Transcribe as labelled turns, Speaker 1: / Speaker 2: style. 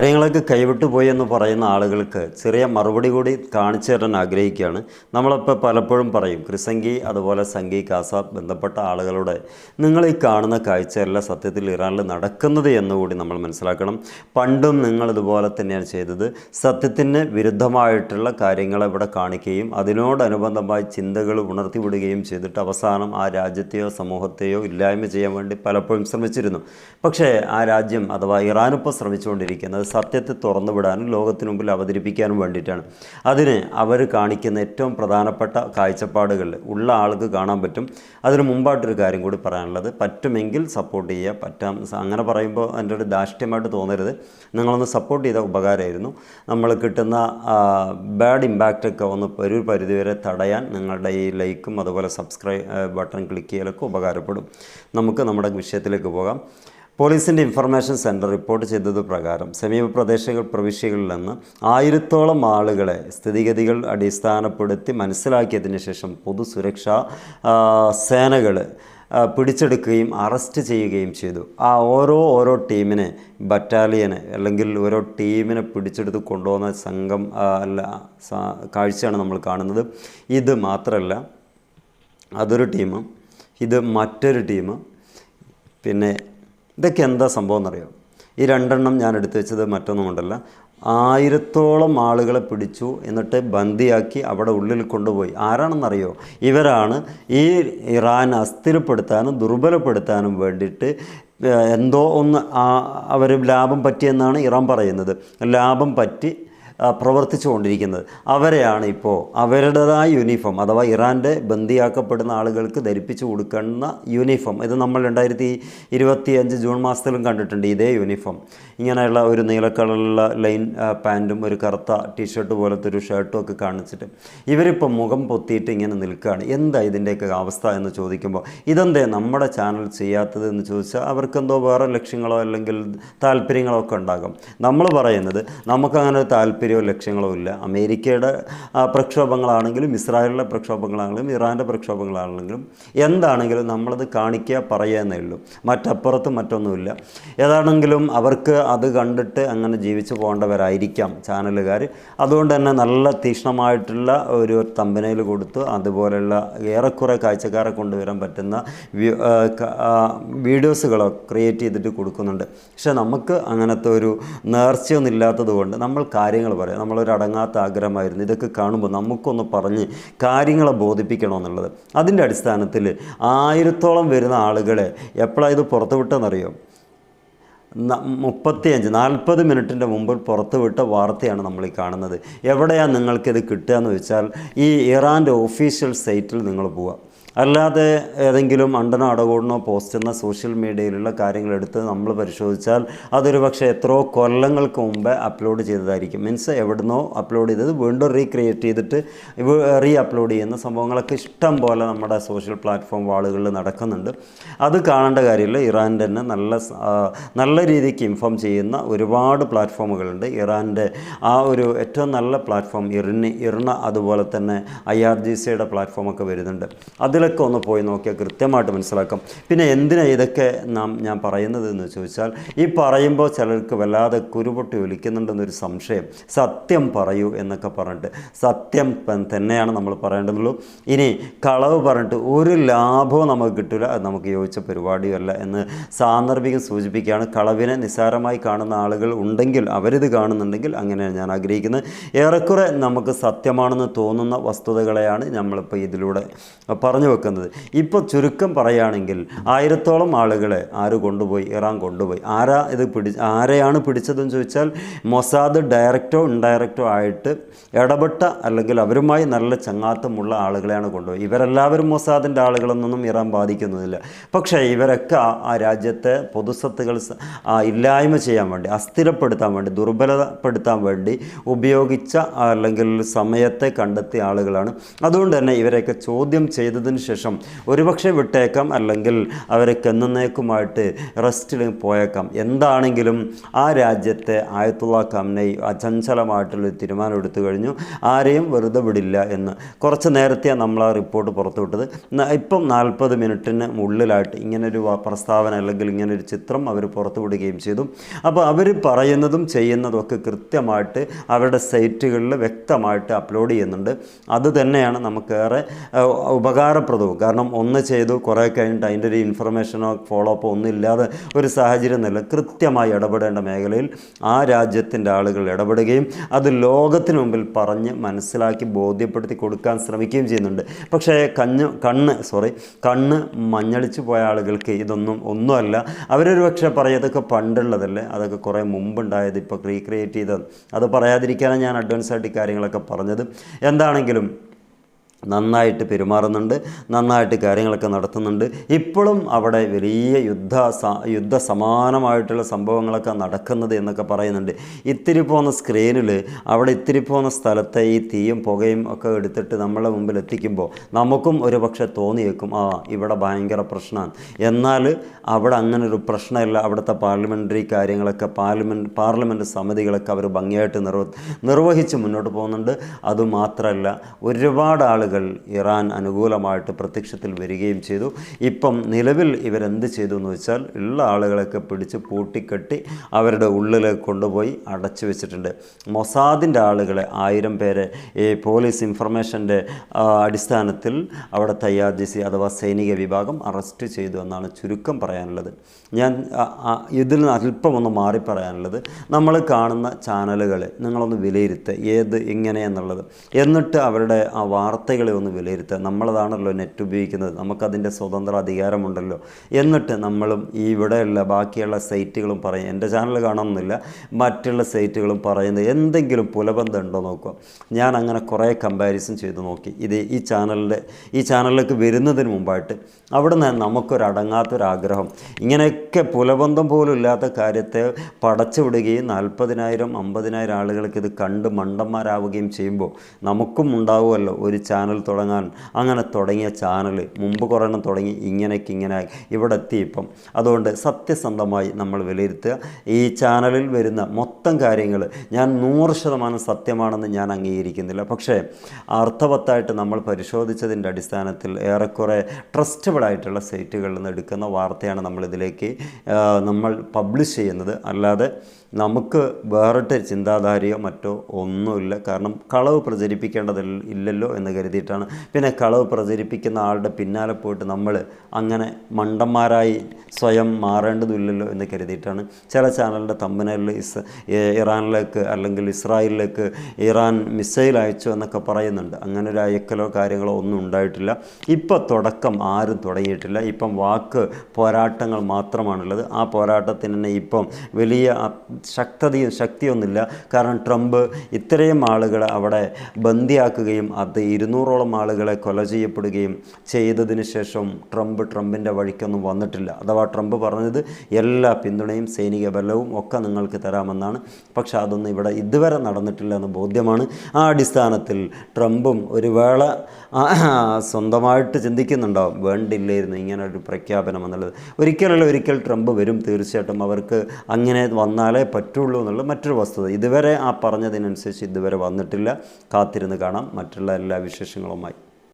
Speaker 1: കാര്യങ്ങളൊക്കെ കൈവിട്ടു പോയി എന്ന് പറയുന്ന ആളുകൾക്ക് ചെറിയ മറുപടി കൂടി കാണിച്ചു തരാൻ ആഗ്രഹിക്കുകയാണ്. നമ്മളിപ്പോൾ പലപ്പോഴും പറയും ക്രിസംഗി അതുപോലെ സംഗി കാസ ബന്ധപ്പെട്ട ആളുകളുടെ നിങ്ങൾ ഈ കാണുന്ന കാഴ്ചയല്ല സത്യത്തിൽ ഇറാനിൽ നടക്കുന്നത് എന്നുകൂടി നമ്മൾ മനസ്സിലാക്കണം. പണ്ടും നിങ്ങൾ ഇതുപോലെ തന്നെയാണ് ചെയ്തത്. സത്യത്തിന് വിരുദ്ധമായിട്ടുള്ള കാര്യങ്ങൾ ഇവിടെ കാണിക്കുകയും അതിനോടനുബന്ധമായി ചിന്തകൾ ഉണർത്തിവിടുകയും ചെയ്തിട്ട് അവസാനം ആ രാജ്യത്തെയോ സമൂഹത്തെയോ ഇല്ലായ്മ ചെയ്യാൻ വേണ്ടി പലപ്പോഴും ശ്രമിച്ചിരുന്നു. പക്ഷേ ആ രാജ്യം അഥവാ ഇറാനിപ്പോൾ ശ്രമിച്ചുകൊണ്ടിരിക്കുന്നത് സത്യത്തെ തുറന്നുവിടാനും ലോകത്തിന് മുമ്പിൽ അവതരിപ്പിക്കാനും വേണ്ടിയിട്ടാണ്. അതിന് അവർ കാണിക്കുന്ന ഏറ്റവും പ്രധാനപ്പെട്ട കാഴ്ചപ്പാടുകൾ ഉള്ള ആൾക്ക് കാണാൻ പറ്റും. അതിന് മുമ്പായിട്ടൊരു കാര്യം കൂടി പറയാനുള്ളത്. പറ്റുമെങ്കിൽ സപ്പോർട്ട് ചെയ്യുക. പറ്റാം. അങ്ങനെ പറയുമ്പോൾ എന്റെ ഒരു ദാഷ്ട്യമായിട്ട് തോന്നരുത്. നിങ്ങളൊന്ന് സപ്പോർട്ട് ചെയ്ത ഉപകാരമായിരുന്നു. നമ്മൾ കിട്ടുന്ന ബാഡ് ഇമ്പാക്റ്റൊക്കെ ഒന്ന് ഒരു പരിധിവരെ തടയാൻ നിങ്ങളുടെ ഈ ലൈക്കും അതുപോലെ സബ്സ്ക്രൈബ് ബട്ടൺ ക്ലിക്ക് ചെയ്യലൊക്കെ ഉപകാരപ്പെടും. നമുക്ക് നമ്മുടെ വിഷയത്തിലേക്ക് പോകാം. പോലീസിന്റെ ഇൻഫർമേഷൻ സെന്റർ റിപ്പോർട്ട് ചെയ്തത് പ്രകാരം സമീപ പ്രദേശങ്ങൾ പ്രവിശ്യകളിൽ നിന്ന് ആയിരത്തോളം ആളുകളെ സ്ഥിതിഗതികൾ അടിസ്ഥാനപ്പെടുത്തി മനസ്സിലാക്കിയതിന് ശേഷം പൊതുസുരക്ഷാ സേനകൾ പിടിച്ചെടുക്കുകയും അറസ്റ്റ് ചെയ്യുകയും ചെയ്തു. ആ ഓരോ ഓരോ ടീമിനെ ബറ്റാലിയനെ അല്ലെങ്കിൽ ഓരോ ടീമിനെ പിടിച്ചെടുത്ത് കൊണ്ടുപോകുന്ന സംഘം അല്ല കാഴ്ചയാണ് നമ്മൾ കാണുന്നത്. ഇത് മാത്രമല്ല അതൊരു ടീം ഇത് മറ്റൊരു ടീം പിന്നെ ഇതൊക്കെ എന്താ സംഭവം എന്നറിയാം? ഈ രണ്ടെണ്ണം ഞാൻ എടുത്തു വെച്ചത് മറ്റൊന്നും കൊണ്ടല്ല. ആയിരത്തോളം ആളുകളെ പിടിച്ചു എന്നിട്ട് ബന്ദിയാക്കി അവിടെ ഉള്ളിൽ കൊണ്ടുപോയി. ആരാണെന്നറിയോ? ഇവരാണ് ഈ ഇറാൻ അസ്ഥിരപ്പെടുത്താനും ദുർബലപ്പെടുത്താനും വേണ്ടിയിട്ട് എന്തോ ഒന്ന് അവർ ലാഭം പറ്റിയെന്നാണ് ഇറാൻ പറയുന്നത്. ലാഭം പറ്റി പ്രവർത്തിച്ചു കൊണ്ടിരിക്കുന്നത് അവരെയാണ് ഇപ്പോൾ അവരുടേതായ യൂണിഫോം അഥവാ ഇറാന്റെ ബന്ദിയാക്കപ്പെടുന്ന ആളുകൾക്ക് ധരിപ്പിച്ചു കൊടുക്കുന്ന യൂണിഫോം ഇത് നമ്മൾ രണ്ടായിരത്തി ഇരുപത്തി അഞ്ച് ജൂൺ മാസത്തിലും കണ്ടിട്ടുണ്ട് ഇതേ യൂണിഫോം ഇങ്ങനെയുള്ള ഒരു നീല കളറുള്ള ലൈൻ പാന്റും ഒരു കറുത്ത ടീഷർട്ട് പോലത്തെ ഒരു ഷർട്ടും ഒക്കെ കാണിച്ചിട്ട് ഇവരിപ്പോൾ മുഖം പൊത്തിയിട്ട് ഇങ്ങനെ നിൽക്കുകയാണ്. എന്താ ഇതിന്റെയൊക്കെ അവസ്ഥ എന്ന് ചോദിക്കുമ്പോൾ ഇതെന്തേ നമ്മുടെ ചാനൽ ചെയ്യാത്തത് എന്ന് ചോദിച്ചാൽ അവർക്കെന്തോ വേറെ ലക്ഷ്യങ്ങളോ അല്ലെങ്കിൽ താല്പര്യങ്ങളോ ഒക്കെ ഉണ്ടാകും. നമ്മൾ പറയുന്നത് നമുക്കങ്ങനെ ഒരു താല്പര്യമോ ലക്ഷ്യങ്ങളോ ഇല്ല. അമേരിക്കയുടെ പ്രക്ഷോഭങ്ങളാണെങ്കിലും ഇസ്രായേലിലെ പ്രക്ഷോഭങ്ങളാണെങ്കിലും ഇറാന്റെ പ്രക്ഷോഭങ്ങളാണെങ്കിലും എന്താണെങ്കിലും നമ്മളത് കാണിക്കുക പറയുക എന്നേ ഉള്ളൂ. മറ്റപ്പുറത്ത് മറ്റൊന്നുമില്ല. ഏതാണെങ്കിലും അവർക്ക് അത് കണ്ടിട്ട് അങ്ങനെ ജീവിച്ചു പോകേണ്ടവരായിരിക്കാം ചാനലുകാർ. അതുകൊണ്ട് തന്നെ നല്ല തീക്ഷ്ണമായിട്ടുള്ള ഒരു തമ്പനയിൽ കൊടുത്ത് അതുപോലെയുള്ള ഏറെക്കുറെ കാഴ്ചക്കാരെ കൊണ്ടുവരാൻ പറ്റുന്ന വീഡിയോസുകളോ ക്രിയേറ്റ് ചെയ്തിട്ട് കൊടുക്കുന്നുണ്ട്. പക്ഷേ നമുക്ക് അങ്ങനത്തെ ഒരു നേർച്ചയൊന്നും ഇല്ലാത്തത് കൊണ്ട് നമ്മൾ കാര്യങ്ങൾ പറയാം. നമ്മളൊരു അടങ്ങാത്ത ആഗ്രഹമായിരുന്നു. ഇതൊക്കെ കാണുമ്പോൾ നമുക്കൊന്ന് പറഞ്ഞ് കാര്യങ്ങളെ ബോധിപ്പിക്കണമെന്നുള്ളത്. അതിന്റെ അടിസ്ഥാനത്തിൽ ആയിരത്തോളം വരുന്ന ആളുകളെ എപ്പോഴാണ് ഇത് പുറത്തുവിട്ടെന്നറിയോ മുപ്പത്തിയഞ്ച് നാൽപ്പത് മിനിറ്റിന്റെ മുമ്പ് പുറത്തുവിട്ട വാർത്തയാണ് നമ്മൾ ഈ കാണുന്നത്. എവിടെയാണ് നിങ്ങൾക്കിത് കിട്ടുക എന്ന് വെച്ചാൽ ഈ ഇറാന്റെ ഒഫീഷ്യൽ സൈറ്റിൽ നിങ്ങൾ പോവുക. അല്ലാതെ ഏതെങ്കിലും അണ്ടനോ അടകൂടനോ പോസ്റ്റ് ചെയ്യുന്ന സോഷ്യൽ മീഡിയയിലുള്ള കാര്യങ്ങൾ എടുത്ത് നമ്മൾ പരിശോധിച്ചാൽ അതൊരു പക്ഷേ എത്രയോ കൊല്ലങ്ങൾക്ക് മുമ്പേ അപ്ലോഡ് ചെയ്തതായിരിക്കും. മീൻസ് എവിടുന്നോ അപ്ലോഡ് ചെയ്തത് വീണ്ടും റീക്രിയേറ്റ് ചെയ്തിട്ട് റീ അപ്ലോഡ് ചെയ്യുന്ന സംഭവങ്ങളൊക്കെ ഇഷ്ടം പോലെ നമ്മുടെ സോഷ്യൽ പ്ലാറ്റ്ഫോം വാളുകളിൽ നടക്കുന്നുണ്ട്. അത് കാണേണ്ട കാര്യമില്ല. ഇറാൻ തന്നെ നല്ല നല്ല രീതിക്ക് ഇൻഫോം ചെയ്യുന്ന ഒരുപാട് പ്ലാറ്റ്ഫോമുകളുണ്ട് ഇറാന്റെ ആ ഒരു ഏറ്റവും നല്ല പ്ലാറ്റ്ഫോം ഇറിന് ഇർണ അതുപോലെ തന്നെ ഐ ആർ ജി സിയുടെ പ്ലാറ്റ്ഫോമൊക്കെ വരുന്നുണ്ട്. അതിലൊക്കെ ഒന്ന് പോയി നോക്കിയാൽ കൃത്യമായിട്ട് മനസ്സിലാക്കാം. പിന്നെ എന്തിനാണ് ഇതൊക്കെ നാം ഞാൻ പറയുന്നത് എന്ന് ചോദിച്ചാൽ ഈ പറയുമ്പോൾ ചിലർക്ക് വല്ലാതെ കുരുപൊട്ടി ഒലിക്കുന്നുണ്ടെന്നൊരു സംശയം. സത്യം പറയൂ എന്നൊക്കെ പറഞ്ഞിട്ട് സത്യം തന്നെയാണ് നമ്മൾ പറയേണ്ടതുള്ളൂ. ഇനി കളവ് പറഞ്ഞിട്ട് ഒരു ലാഭവും നമുക്ക് കിട്ടില്ല അത് നമുക്ക് യോജിച്ച പരിപാടിയല്ല എന്ന് സാന്ദർഭികം സൂചിപ്പിക്കുകയാണ്. കളവിനെ നിസ്സാരമായി കാണുന്ന ആളുകൾ ഉണ്ടെങ്കിൽ അവരിത് കാണുന്നുണ്ടെങ്കിൽ അങ്ങനെയാണ് ഞാൻ ആഗ്രഹിക്കുന്നത്. ഏറെക്കുറെ നമുക്ക് സത്യമാണെന്ന് തോന്നുന്ന വസ്തുതകളെയാണ് നമ്മളിപ്പോൾ ഇതിലൂടെ പറഞ്ഞു വെക്കുന്നത്. ഇപ്പോൾ ചുരുക്കം പറയുകയാണെങ്കിൽ ആയിരത്തോളം ആളുകളെ ആര് കൊണ്ടുപോയി? ഇറാൻ കൊണ്ടുപോയി. ആരാ ഇത് പിടി ആരെയാണ് പിടിച്ചതെന്ന് ചോദിച്ചാൽ മൊസാദ് ഡയറക്റ്റോ ഇൻഡയറക്റ്റോ ആയിട്ട് ഇടപെട്ട അല്ലെങ്കിൽ അവരുമായി നല്ല ചങ്ങാത്തമുള്ള ആളുകളെയാണ് കൊണ്ടുപോയി. ഇവരെല്ലാവരും മൊസാദിന്റെ ആളുകളെന്നൊന്നും ഇറാൻ ബാധിക്കുന്നതില്ല. പക്ഷേ ഇവരൊക്കെ ആ- രാജ്യത്തെ പൊതുസ്വത്തുകൾ ഇല്ലായ്മ ചെയ്യാൻ വേണ്ടി അസ്ഥിരപ്പെടുത്താൻ വേണ്ടി ദുർബലപ്പെടുത്താൻ വേണ്ടി ഉപയോഗിച്ച അല്ലെങ്കിൽ സമയത്തെ കണ്ടെത്തിയ ആളുകളാണ്. അതുകൊണ്ട് തന്നെ ഇവരെയൊക്കെ ചോദ്യം ചെയ്തതിന് ശേഷം ഒരുപക്ഷെ വിട്ടേക്കാം അല്ലെങ്കിൽ അവരൊക്കെ എന്നേക്കുമായിട്ട് റെസ്റ്റിൽ പോയേക്കാം. എന്താണെങ്കിലും ആ രാജ്യത്തെ ആയത്തുള്ള കമനൈ അചഞ്ചലമായിട്ടുള്ള തീരുമാനം എടുത്തു കഴിഞ്ഞു. ആരെയും വെറുതെ വിടില്ല എന്ന്. കുറച്ച് നേരത്തെ നമ്മൾ ആ റിപ്പോർട്ട് പുറത്തുവിട്ടത്. ഇപ്പം നാൽപ്പത് മിനിറ്റിന് ഉള്ളിലായിട്ട് ഇങ്ങനൊരു പ്രസ്താവന അല്ലെങ്കിൽ ഇങ്ങനൊരു ചിത്രം അവർ പുറത്തുവിടുകയും ചെയ്തു. അപ്പോൾ അവർ പറയുന്നതും ചെയ്യുന്നതും ഒക്കെ കൃത്യമായിട്ട് അവരുടെ സൈറ്റുകളിൽ വ്യക്തമായിട്ട് അപ്ലോഡ് ചെയ്യുന്നുണ്ട്. അത് തന്നെയാണ് നമുക്കേറെ ഏഹ്, ഉപകാരപ്രദവും കാരണം ഒന്ന് ചെയ്തു കുറേ കഴിഞ്ഞിട്ട് അതിന്റെ ഒരു ഇൻഫർമേഷനോ ഫോളോ അപ്പോ ഒന്നും ഇല്ലാതെ ഒരു സാഹചര്യം നില കൃത്യമായി ഇടപെടേണ്ട മേഖലയിൽ ആ രാജ്യത്തിന്റെ ആളുകൾ ഇടപെടുകയും അത് ലോകത്തിന് മുമ്പിൽ പറഞ്ഞ് മനസ്സിലാക്കി ബോധ്യപ്പെടുത്തി കൊടുക്കാൻ ശ്രമിക്കുകയും ചെയ്യുന്നുണ്ട്. പക്ഷേ കഞ്ഞ് കണ്ണ് സോറി കണ്ണ് മഞ്ഞളിച്ചു പോയ ആളുകൾക്ക് ഇതൊന്നും ഒന്നുമല്ല. അവരൊരു പക്ഷേ പറയും ഇതൊക്കെ പണ്ടുള്ളതല്ലേ? അതൊക്കെ കുറേ മുമ്പുണ്ടായത് ഇപ്പോൾ റീക്രിയേറ്റ് ചെയ്തത്. അത് പറയാതിരിക്കാനാണ് ഞാൻ അഡ്വാൻസ് ആയിട്ട് കാര്യങ്ങളൊക്കെ പറഞ്ഞത്. എന്താണെങ്കിലും നന്നായിട്ട് പെരുമാറുന്നുണ്ട് നന്നായിട്ട് കാര്യങ്ങളൊക്കെ നടത്തുന്നുണ്ട്. ഇപ്പോഴും അവിടെ വലിയ യുദ്ധ യുദ്ധ സമാനമായിട്ടുള്ള സംഭവങ്ങളൊക്കെ നടക്കുന്നത് എന്നൊക്കെ പറയുന്നുണ്ട്. ഇത്തിരി പോകുന്ന സ്ക്രീനിൽ അവിടെ ഇത്തിരി പോകുന്ന സ്ഥലത്തെ ഈ തീയും പുകയും ഒക്കെ എടുത്തിട്ട് നമ്മളെ മുമ്പിൽ എത്തിക്കുമ്പോൾ നമുക്കും ഒരു പക്ഷേ തോന്നിയേക്കും ആ ഇവിടെ ഭയങ്കര പ്രശ്നമാണ്. എന്നാൽ അവിടെ അങ്ങനെ ഒരു പ്രശ്നമില്ല. അവിടുത്തെ പാർലമെന്ററി കാര്യങ്ങളൊക്കെ പാർലമെന്റ് പാർലമെന്റ് സമിതികളൊക്കെ അവർ ഭംഗിയായിട്ട് നിർവ നിർവഹിച്ച് മുന്നോട്ട് പോകുന്നുണ്ട്. അതുമാത്രമല്ല ഒരുപാട് ആളുകൾ ഇറാൻ അനുകൂലമായിട്ട് പ്രത്യക്ഷത്തിൽ വരികയും ചെയ്തു. ഇപ്പം നിലവിൽ ഇവരെന്ത് ചെയ്തു എന്ന് വെച്ചാൽ ഉള്ള ആളുകളൊക്കെ പിടിച്ച് പൂട്ടിക്കെട്ടി അവരുടെ ഉള്ളിൽ കൊണ്ടുപോയി അടച്ചു വെച്ചിട്ടുണ്ട്. മൊസാദിന്റെ ആളുകളെ ആയിരം പേരെ ഈ പോലീസ് ഇൻഫർമേഷന്റെ അടിസ്ഥാനത്തിൽ അവിടെ തയ്യാർജിസി അഥവാ സൈനിക വിഭാഗം അറസ്റ്റ് ചെയ്തു എന്നാണ് ചുരുക്കം പറയാനുള്ളത്. ഞാൻ ഇതിൽ നിന്ന് അല്പം ഒന്ന് മാറി പറയാനുള്ളത്. നമ്മൾ കാണുന്ന ചാനലുകളെ നിങ്ങളൊന്ന് വിലയിരുത്തുക ഏത് എങ്ങനെയെന്നുള്ളത്. എന്നിട്ട് അവരുടെ ആ വാർത്തകളെ ഒന്ന് വിലയിരുത്തുക. നമ്മളതാണല്ലോ നെറ്റ് ഉപയോഗിക്കുന്നത്. നമുക്കതിന്റെ സ്വതന്ത്ര അധികാരമുണ്ടല്ലോ എന്നിട്ട് നമ്മളും ഈ ഇവിടെയുള്ള ബാക്കിയുള്ള സൈറ്റുകളും പറയും എന്റെ ചാനൽ കാണണമെന്നില്ല മറ്റുള്ള സൈറ്റുകളും പറയുന്നത് എന്തെങ്കിലും പുലബന്ധം ഉണ്ടോ നോക്കുക. ഞാൻ അങ്ങനെ കുറേ കമ്പാരിസൺ ചെയ്ത് നോക്കി. ഇത് ഈ ചാനലിന്റെ ഈ ചാനലിലേക്ക് വരുന്നതിന് മുമ്പായിട്ട് അവിടെ നിന്ന് നമുക്കൊരടങ്ങാത്തൊരാഗ്രഹം. ഇങ്ങനെയൊക്കെ പുലബന്ധം പോലും ഇല്ലാത്ത കാര്യത്തെ പടച്ചുവിടുകയും നാൽപ്പതിനായിരം അമ്പതിനായിരം ആളുകൾക്ക് ഇത് കണ്ട് മണ്ടന്മാരാവുകയും ചെയ്യുമ്പോൾ നമുക്കും ഉണ്ടാവുമല്ലോ ഒരു ചാനൽ തുടങ്ങാൻ. അങ്ങനെ തുടങ്ങിയ ചാനൽ മുമ്പ് കുറേ തുടങ്ങി ഇങ്ങനെയൊക്കെ ഇങ്ങനെ. ഇവിടെ എത്തി ഇപ്പം. അതുകൊണ്ട് സത്യസന്ധമായി നമ്മൾ വിലയിരുത്തുക. ഈ ചാനലിൽ വരുന്ന മൊത്തം കാര്യങ്ങൾ ഞാൻ നൂറ് ശതമാനം സത്യമാണെന്ന് ഞാൻ അംഗീകരിക്കുന്നില്ല. പക്ഷേ അർത്ഥവത്തായിട്ട് നമ്മൾ പരിശോധിച്ചതിന്റെ അടിസ്ഥാനത്തിൽ ഏറെക്കുറെ ട്രസ്റ്റബിളായിട്ടുള്ള സൈറ്റുകളിൽ നിന്ന് എടുക്കുന്ന വാർത്തയാണ് നമ്മളിതിലേക്ക് നമ്മൾ പബ്ലിഷ് ചെയ്യുന്നത്. അല്ലാതെ നമുക്ക് വേറിട്ട് ചിന്താധാരയോ മറ്റോ ഒന്നുമില്ല. കാരണം കളവ് പ്രചരിപ്പിക്കേണ്ടത് ഇല്ലല്ലോ എന്ന് കരുതിയിട്ടാണ്. പിന്നെ കളവ് പ്രചരിപ്പിക്കുന്ന ആളുടെ പിന്നാലെ പോയിട്ട് നമ്മൾ അങ്ങനെ മണ്ടന്മാരായി സ്വയം മാറേണ്ടതില്ലല്ലോ എന്ന് കരുതിയിട്ടാണ്. ചില ചാനലിന്റെ തമ്പനയിൽ ഇസ് ഇറാനിലേക്ക് അല്ലെങ്കിൽ ഇസ്രായേലിലേക്ക് ഇറാൻ മിസൈൽ അയച്ചു എന്നൊക്കെ പറയുന്നുണ്ട്. അങ്ങനെ ഒരു അയക്കലോ കാര്യങ്ങളോ ഒന്നും ഉണ്ടായിട്ടില്ല. ഇപ്പോൾ തുടക്കം ആരും തുടങ്ങിയിട്ടില്ല. ഇപ്പം വാക്ക് പോരാട്ടങ്ങൾ മാത്രമാണുള്ളത്. ആ പോരാട്ടത്തിന് തന്നെ ഇപ്പം വലിയ ശക്തതയും ശക്തിയൊന്നുമില്ല. കാരണം ട്രംപ് ഇത്രയും ആളുകളെ അവിടെ ബന്ദിയാക്കുകയും അത് ഇരുന്നൂറോളം ആളുകളെ കൊല ചെയ്യപ്പെടുകയും ചെയ്തതിന് ശേഷം ട്രംപ് ട്രംപിന്റെ വഴിക്കൊന്നും വന്നിട്ടില്ല. അഥവാ ട്രംപ് പറഞ്ഞത് എല്ലാ പിന്തുണയും സൈനിക ബലവും ഒക്കെ നിങ്ങൾക്ക് തരാമെന്നാണ്. പക്ഷേ അതൊന്നും ഇവിടെ ഇതുവരെ നടന്നിട്ടില്ല എന്ന് ബോധ്യമാണ്. ആ അടിസ്ഥാനത്തിൽ ട്രംപും ഒരു വേള സ്വന്തമായിട്ട് ചിന്തിക്കുന്നുണ്ടാവും. വേണ്ടില്ലായിരുന്നു ഇങ്ങനെ ഒരു പ്രഖ്യാപനം എന്നുള്ളത്. ഒരിക്കലല്ല ഒരിക്കൽ ട്രംപ് വരും തീർച്ചയായിട്ടും. അവർക്ക് അങ്ങനെ വന്നാലേ പറ്റുള്ളൂ എന്നുള്ളത് മറ്റൊരു വസ്തുത. ഇതുവരെ ആ പറഞ്ഞതിനനുസരിച്ച് ഇതുവരെ വന്നിട്ടില്ല. കാത്തിരുന്ന് കാണാം. മറ്റുള്ള എല്ലാ വിശേഷങ്ങളുമായി.